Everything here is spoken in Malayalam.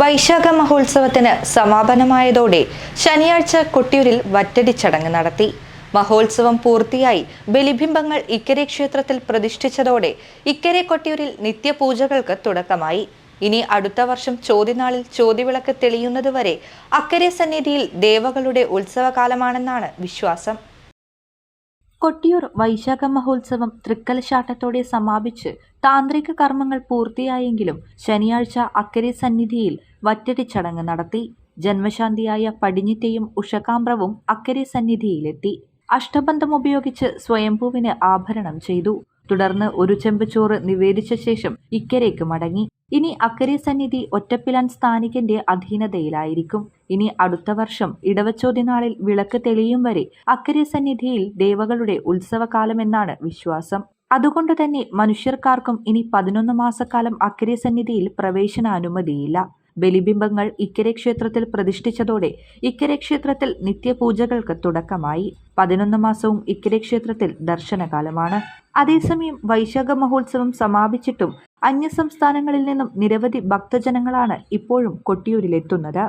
വൈശാഖ മഹോത്സവത്തിന് സമാപനമായതോടെ ശനിയാഴ്ച കൊട്ടിയൂരിൽ വറ്റടി ചടങ്ങ് നടത്തി. മഹോത്സവം പൂർത്തിയായി ബലിബിംബങ്ങൾ ഇക്കരെ ക്ഷേത്രത്തിൽ പ്രതിഷ്ഠിച്ചതോടെ ഇക്കരെ കൊട്ടിയൂരിൽ നിത്യപൂജകൾക്ക് തുടക്കമായി. ഇനി അടുത്ത വർഷം ചോദ്യനാളിൽ ചോദ്യവിളക്ക് തെളിയുന്നതുവരെ അക്കരെ സന്നിധിയിൽ ദേവകളുടെ ഉത്സവകാലമാണെന്നാണ് വിശ്വാസം. കൊട്ടിയൂർ വൈശാഖ മഹോത്സവം തൃക്കലശാട്ടത്തോടെ സമാപിച്ച് താന്ത്രിക കർമ്മങ്ങൾ പൂർത്തിയായെങ്കിലും ശനിയാഴ്ച അക്കരെ സന്നിധിയിൽ വറ്റടി ചടങ്ങ് നടത്തി. ജന്മശാന്തിയായ പടിഞ്ഞിറ്റയും ഉഷകാമ്പ്രവും അക്കരെ സന്നിധിയിലെത്തി. അഷ്ടബന്ധം ഉപയോഗിച്ച് സ്വയംഭൂവിന് ആഭരണം ചെയ്തു. തുടർന്ന് ഒരു ചെമ്പ് ചോറ് നിവേദിച്ച ശേഷം ഇക്കരേക്ക് മടങ്ങി. ഇനി അക്കരെ സന്നിധി ഒറ്റപ്പിലാൻ സ്ഥാനികന്റെ അധീനതയിലായിരിക്കും. ഇനി അടുത്ത വർഷം ഇടവച്ചോതിനാളിൽ വിളക്ക് തെളിയും വരെ അക്കരെ സന്നിധിയിൽ ദേവകളുടെ ഉത്സവകാലമെന്നാണ് വിശ്വാസം. അതുകൊണ്ട് തന്നെ മനുഷ്യർക്കാർക്കും ഇനി പതിനൊന്ന് മാസക്കാലം അക്കരെ സന്നിധിയിൽ പ്രവേശനാനുമതിയില്ല. ബലിബിംബങ്ങൾ ഇക്കരെ ക്ഷേത്രത്തിൽ പ്രതിഷ്ഠിച്ചതോടെ ഇക്കരെ ക്ഷേത്രത്തിൽ നിത്യപൂജകൾക്ക് തുടക്കമായി. പതിനൊന്ന് മാസവും ഇക്കരെ ക്ഷേത്രത്തിൽ ദർശനകാലമാണ്. അതേസമയം വൈശാഖ മഹോത്സവം സമാപിച്ചിട്ടും അന്യസംസ്ഥാനങ്ങളിൽ നിന്നും നിരവധി ഭക്തജനങ്ങളാണ് ഇപ്പോഴും കൊട്ടിയൂരിലെത്തുന്നത്.